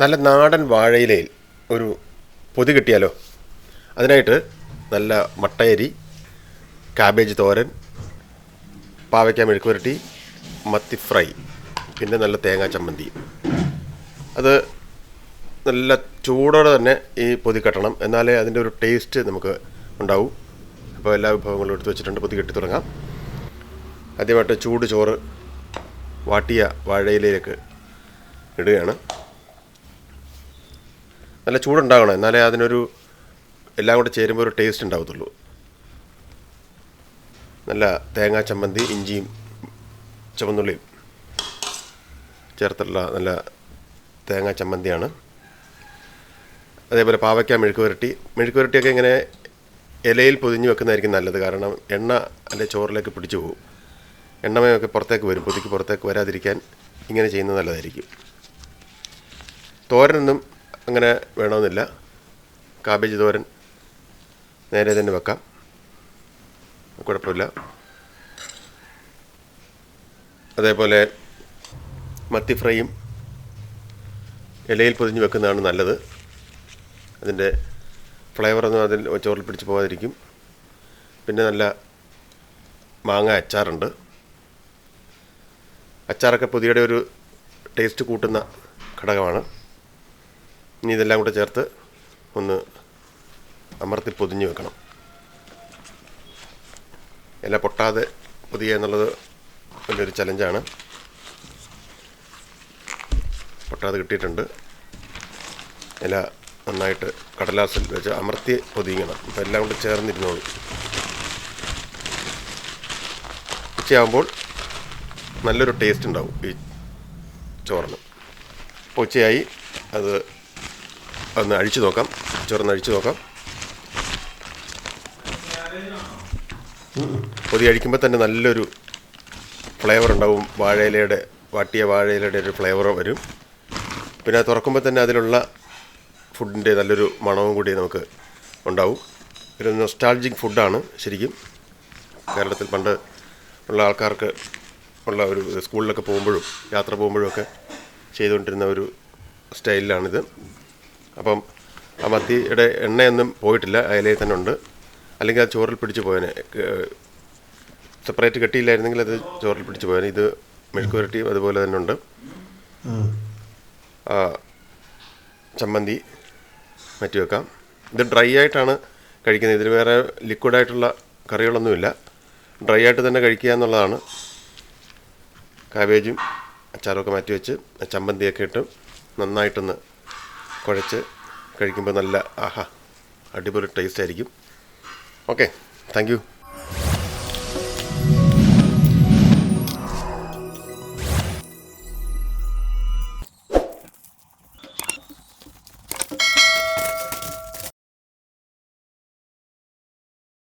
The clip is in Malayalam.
നല്ല നാടൻ വാഴയിലയിൽ ഒരു പൊതി കിട്ടിയാലോ? അതിനായിട്ട് നല്ല മട്ടയരി കാബേജ് തോരൻ പാവയ്ക്ക മെഴുക്കുവരട്ടി മത്തി ഫ്രൈ പിന്നെ നല്ല തേങ്ങാ ചമ്മന്തി. അത് നല്ല ചൂടോടെ തന്നെ ഈ പൊതി കെട്ടണം. എന്നാലേ അതിന്റെ ഒരു ടേസ്റ്റ് നമുക്ക് ഉണ്ടാവും. അപ്പോൾ എല്ലാ വിഭവങ്ങളും എടുത്ത് വെച്ചിട്ടുണ്ട്. പൊതി കെട്ടി തുടങ്ങാം. ആദ്യമായിട്ട് ചൂട് ചോറ് വാട്ടിയ വാഴയിലേക്ക് ഇടുകയാണ്. നല്ല ചൂടുണ്ടാകണം. എന്നാലേ അതിനൊരു എല്ലാം കൂടെ ചേരുമ്പോൾ ഒരു ടേസ്റ്റ് ഉണ്ടാവത്തുള്ളൂ. നല്ല തേങ്ങാ ചമ്മന്തി ഇഞ്ചിയും ചുവന്നുള്ളിയും ചേർത്തുള്ള നല്ല തേങ്ങാ ചമ്മന്തിയാണ്. അതേപോലെ പാവയ്ക്ക മെഴുക്ക് പുരട്ടി മെഴുക്ക് പുരട്ടിയൊക്കെ ഇങ്ങനെ ഇലയിൽ പൊതിഞ്ഞ് വെക്കുന്നതായിരിക്കും നല്ലത്. കാരണം എണ്ണ അതിന്റെ ചോറിലേക്ക് പിടിച്ചു പോകും. എണ്ണമയൊക്കെ പുറത്തേക്ക് വരും. പൊതിക്ക് പുറത്തേക്ക് വരാതിരിക്കാൻ ഇങ്ങനെ ചെയ്യുന്നത് നല്ലതായിരിക്കും. തോരനൊന്നും അങ്ങനെ വേണമെന്നില്ല. കാബേജ് തോരൻ നേരെ തന്നെ വെക്കാം. കുഴപ്പമില്ല. അതേപോലെ മത്തി ഫ്രൈയും ഇലയിൽ പൊതിഞ്ഞ് വെക്കുന്നതാണ് നല്ലത്. അതിന്റെ ഫ്ലേവറൊന്നും അതിൽ ചോറിൽ പിടിച്ച് പോകാതിരിക്കും. പിന്നെ നല്ല മാങ്ങ അച്ചാറുണ്ട്. അച്ചാറൊക്കെ പുതിയുടെ ഒരു ടേസ്റ്റ് കൂട്ടുന്ന ഘടകമാണ്. ഇനി ഇതെല്ലാം കൂടെ ചേർത്ത് ഒന്ന് അമർത്തി പൊതിഞ്ഞ് വെക്കണം. ഇല പൊട്ടാതെ പൊതിയുക എന്നുള്ളത് വലിയൊരു ചലഞ്ചാണ് പൊട്ടാതെ കിട്ടിയിട്ടുണ്ട്. ഇല നന്നായിട്ട് കടലാസിൽ വെച്ച് അമർത്തി പൊതിയണം അപ്പോൾ എല്ലാം കൂടെ ചേർന്നിരുന്നോളൂ. ഉച്ചയാകുമ്പോൾ നല്ലൊരു ടേസ്റ്റ് ഉണ്ടാവും ഈ ചോറിന്. അപ്പോൾ ഉച്ചയായി. അത് ഒന്ന് അഴിച്ചു നോക്കാം. ചോറൊന്ന് അഴിച്ചു നോക്കാം. പൊതി അഴിക്കുമ്പോൾ തന്നെ നല്ലൊരു ഫ്ലേവർ ഉണ്ടാവും. വാഴയിലയുടെ വാട്ടിയ വാഴയിലയുടെ ഒരു ഫ്ലേവർ വരും. പിന്നെ തുറക്കുമ്പോൾ തന്നെ അതിലുള്ള ഫുഡിന്റെ നല്ലൊരു മണവും കൂടി നമുക്ക് ഉണ്ടാവും. ഒരു നൊസ്റ്റാൾജിക് ഫുഡാണ് ശരിക്കും. കേരളത്തിൽ പണ്ട് ഉള്ള ആൾക്കാർക്ക് ഉള്ള ഒരു സ്കൂളിലൊക്കെ പോകുമ്പോഴും യാത്ര പോകുമ്പോഴും ഒക്കെ ചെയ്തുകൊണ്ടിരുന്ന ഒരു സ്റ്റൈലിലാണിത് അപ്പം ആ മത്തിയുടെ എണ്ണയൊന്നും പോയിട്ടില്ല അയലയിൽ തന്നെ ഉണ്ട്. അല്ലെങ്കിൽ അത് ചോറിൽ പിടിച്ച് പോയനെ. സെപ്പറേറ്റ് കെട്ടിയില്ലായിരുന്നെങ്കിൽ അത് ചോറിൽ പിടിച്ച് പോയനെ. ഇത് മെഴുക്കുരട്ടിയും അതുപോലെ തന്നെ ഉണ്ട്. ആ, ചമ്മന്തി മാറ്റി വെക്കാം. ഇത് ഡ്രൈ ആയിട്ടാണ് കഴിക്കുന്നത്. ഇതിൽ വേറെ ലിക്വിഡായിട്ടുള്ള കറികളൊന്നുമില്ല. ഡ്രൈ ആയിട്ട് തന്നെ കഴിക്കുക എന്നുള്ളതാണ്. കാബേജും അച്ചാറൊക്കെ മാറ്റി വെച്ച് ചമ്മന്തിയൊക്കെ ഇട്ട് നന്നായിട്ടൊന്ന് കുഴച്ച് കഴിക്കുമ്പോൾ നല്ല ആഹാ അടിപൊളി ടേസ്റ്റ് ആയിരിക്കും. Okay thank